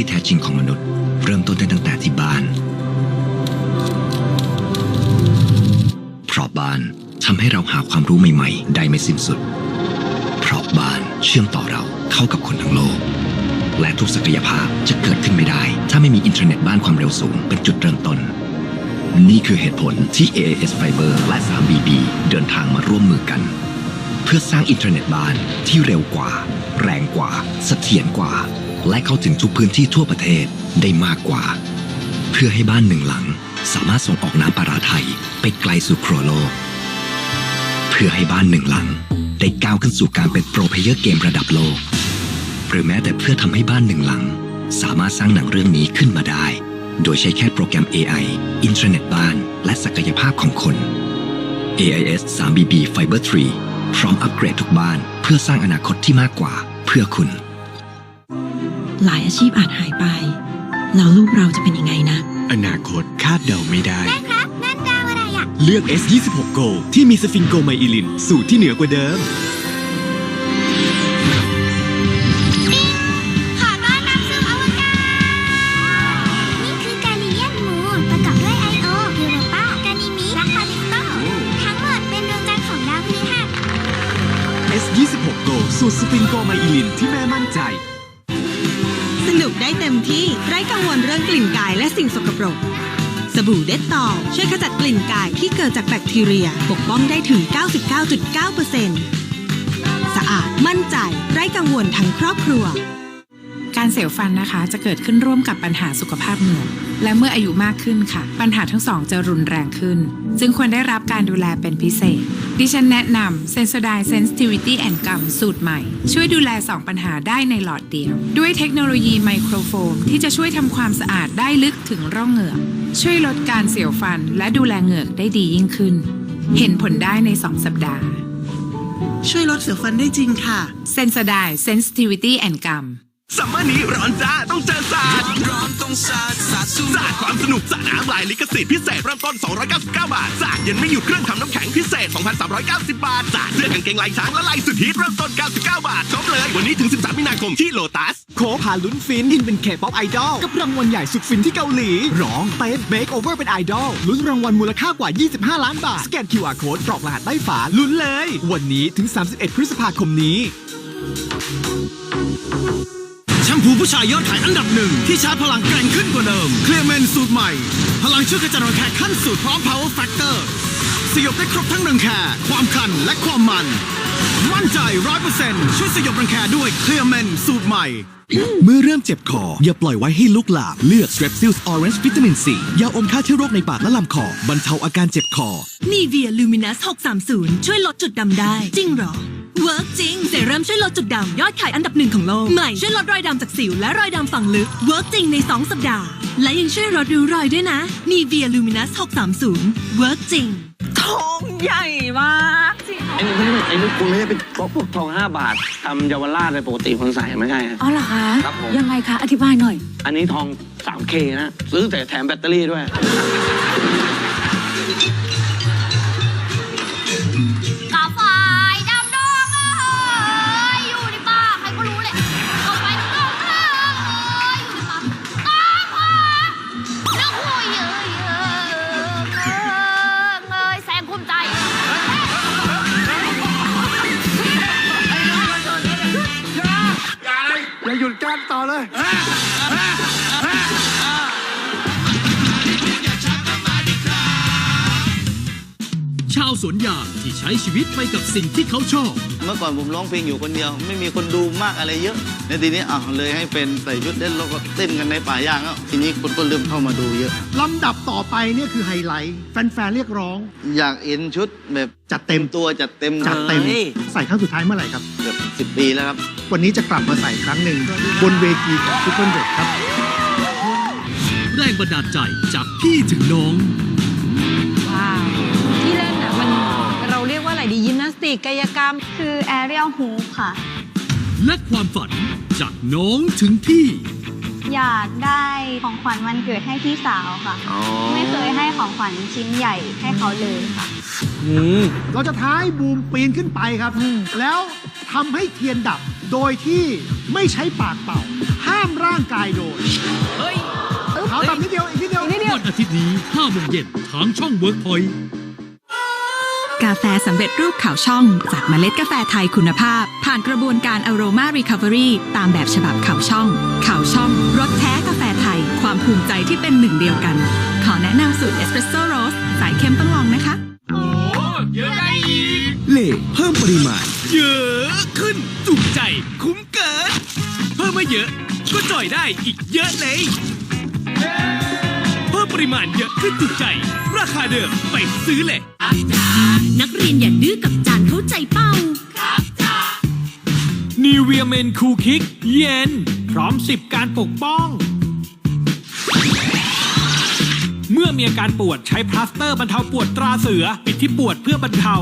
ที่แท้จริงของมนุษย์ เริ่มต้นได้ตั้งแต่ที่บ้านเพราะบ้านทำให้เราหาความรู้ใหม่ๆ ได้ไม่สิ้นสุดเพราะบ้านเชื่อมต่อเราเข้ากับคนทั้งโลก และทุกศักยภาพจะเกิดขึ้นไม่ได้ ถ้าไม่มีอินเทอร์เน็ตบ้านความเร็วสูงเป็นจุดเริ่มต้น นี่คือเหตุผลที่ AAS Fiber และ 3BB เดินทางมาร่วมมือกัน เพื่อสร้างอินเทอร์เน็ตบ้านที่เร็วกว่า แรงกว่าเสถียรกว่า และเข้าถึงทุกพื้นที่ทั่วประเทศได้มากกว่า เพื่อให้บ้านหนึ่งหลัง สามารถส่งออกน้ำปลาร้าไทยไปไกลสู่ครัวโลก เพื่อให้บ้านหนึ่งหลัง ได้ก้าวขึ้นสู่การเป็นโปรเพเยอร์เกมระดับโลก หรือแม้แต่เพื่อทำให้บ้านหนึ่งหลัง สามารถสร้างหนังเรื่องนี้ขึ้นมาได้ โดยใช้แค่โปรแกรม AI อินเทอร์เน็ตบ้าน และศักยภาพของคน AIS 3BB Fiber 3พร้อมอัปเกรดทุกบ้าน เพื่อสร้างอนาคตที่มากกว่า เพื่อคุณ หลายอาชีพอาจหายไป แล้วลูกเราจะเป็นยังไงนะ อนาคตคาดเดาไม่ได้ครับนั่นดาวอะไรอะ เลือก S26 Go ที่มีสฟิงโกไมอิลิน สูตรที่เหนือกว่าเดิม ขอต้อนรับสู่อวกาศ นี่คือกาลิเลียนมูนประกอบด้วยไอโอยูโรปากานิมิและคาลิสโต ทั้งหมดเป็นดวงจันทร์ของดาวพฤหัส S26 Go สูตรสฟิงโกไมอิลินที่แม่มั่นใจ สนุกได้เต็มที่ไร้กังวลเรื่องกลิ่นกายและสิ่งสกปรก สบู่เด็ดต่อช่วยขจัดกลิ่นกายที่เกิดจากแบคทีเรีย ปกป้องได้ถึง 99.9%สะอาดมั่นใจ ไร้กังวลทั้งครอบครัว การเสียวฟันนะคะจะเกิดขึ้นร่วมกับปัญหาสุขภาพเหงือกและเมื่ออายุมากขึ้นค่ะ ปัญหาทั้งสองจะรุนแรงขึ้น จึงควรได้รับการดูแลเป็นพิเศษ ดิฉันแนะนำ Sensodyne Sensitivity and Gum สูตรใหม่ ช่วยดูแล 2 ปัญหาได้ในหลอดเดียว ด้วยเทคโนโลยีไมโครโฟมที่จะช่วยทำความสะอาดได้ลึกถึงร่องเหงือกช่วยลดการเสียวฟันและดูแลเหงือกได้ดียิ่งขึ้น เห็นผลได้ใน 2 สัปดาห์ ช่วยลดเสียวฟันได้จริงค่ะ Sensodyne Sensitivity and Gum ซัมเมอร์นี้ร้อนจ้าต้องเจอศาสตร์ร้อนต้องศาสตร์ศาสตร์สู้ศาสตร์ความสนุกสระน้ำลายลิขสิทธิ์พิเศษเริ่มต้น 299 บาทศาสตร์เย็นไม่หยุดเครื่องทำน้ำแข็งพิเศษ 2,390 บาทศาสตร์เสื้อกางเกงลายช้างและลายสุดฮิตเริ่มต้น 99 บาทช็อปเลย วันนี้ถึง 13 มีนาคมที่โลตัส โคพาลุ้นฟินอินเป็นเคป๊อปไอดอลกับรางวัลใหญ่สุดฟินที่เกาหลีร้องเต้นเบคโอเวอร์เป็นไอดอลลุ้นรางวัลมูลค่ากว่า 25 ล้านบาทสแกน QR Code กรอกรหัสใต้ฝาลุ้นเลย วันนี้ถึง 31 พฤษภาคมนี้ แชมพูผู้ชายยอดขายอันดับหนึ่งที่ชาร์จพลังแกร่งขึ้นกว่าเดิม เคลียร์เมนสูตรใหม่ พลังช่วยกระจัดรังแคขั้นสูตรพร้อม power factor สยบได้ครบทั้งรังแคความคันและความมัน มั่นใจร้อยเปอร์เซ็นต์ช่วยสยบรังแคด้วยเคลียร์เมนสูตรใหม่เมื่อเริ่มเจ็บคอ อย่าปล่อยไว้ให้ลุกลาม เลือก Strepsils Orange Vitamin C ยาอมฆ่าเชื้อโรคในปากและลำคอ บรรเทาอาการเจ็บคอนีเวียลูมินัส630 ช่วยลดจุดดำได้ จริงเหรอ เวิร์กจริงเซรั่มช่วยลดจุดดำยอดขายอันดับหนึ่งของโลก ใหม่ช่วยลดรอยดำจากสิวและรอยดำฝังลึกเวิร์กจริงใน 2 สัปดาห์ และยังช่วยลดริ้วรอยด้วยนะนีเวียลูมินัส630เวิร์กจริงทองใหญ่มากจริงไอ้นี่ไม่ใช่ไอ้นี่คุณไม่ใช่เป็นพวกทองห้าบาททำเยาวราชเลยปกติคนใส่ไม่ใช่ฮะอ๋อเหรอคะครับผมยังไงคะอธิบายหน่อย อันนี้ทอง 3K นะ ซื้อแต่แถมแบตเตอรี่ด้วย ชาวสวนยางที่ใช้ชีวิตไปกับสิ่งที่เขาชอบ เมื่อก่อนผมร้องเพลงอยู่คนเดียว ไม่มีคนดูมากอะไรเยอะ ในทีนี้อะเลยให้เป็นใส่ชุดเต้นแล้วก็เต้นกันในป่ายางแล้วทีนี้คนก็เริ่มเข้ามาดูเยอะ ลำดับต่อไปเนี่ยคือไฮไลท์ แฟนๆเรียกร้อง อยากเห็นชุดแบบจัดเต็มตัวจัดเต็มจัดเต็มฮ้ยใส่ครั้งสุดท้ายเมื่อไหร่ครับ เกือบสิบปีแล้วครับ วันนี้จะกลับมาใส่ครั้งหนึ่งบนเวทีของซุปเปอร์เด็ครับ แรงบันดาลใจจากพี่ถึงน้อง ติกกายกรรมคือแอเรียลฮูค่ะ และความฝันจากน้องถึงพี่ อยากได้ของขวัญวันเกิดให้พี่สาวค่ะไม่เคยให้ของขวัญชิ้นใหญ่ให้เขาเลยค่ะ เราจะท้ายบูมปีนขึ้นไปครับ แล้วทำให้เทียนดับโดยที่ไม่ใช้ปากเป่า ห้ามร่างกายโดนเฮ้ย เอาแบบนิดเดียวอีกนิดเดียว วันอาทิตย์นี้5โมงเย็นทางช่องเวิร์ กพอยต์กาแฟสำเร็จรูปขาวช่อง จากเมล็ดกาแฟไทยคุณภาพ ผ่านกระบวนการ Aroma Recovery ตามแบบฉบับขาวช่องขาวช่องรสแท้กาแฟไทย ความภูมิใจที่เป็นหนึ่งเดียวกัน ขอแนะนำสูตรเอสเปรสโซ่โรสสายเข้มต้องลองนะคะเล่เพิ่มปริมาณ เยอะขึ้นจุกใจคุ้มเกิน เพิ่มมาเยอะ ก็จ่อยได้อีกเยอะเลยเพิ่มป ริมาณเยอะขึ้นจุกใจ ราคาเดิมไปซื้อเลย นักเรียนอย่าดื้อกับจานเข้าใจเป้า นิเวียเมนคูคิก เย็น พร้อมสิบการปกป้อง เมื่อมีอาการปวดใช้พลาสเตอร์บรรเทาปวดตราเสือ ปิดที่ปวดเพื่อบรรเทา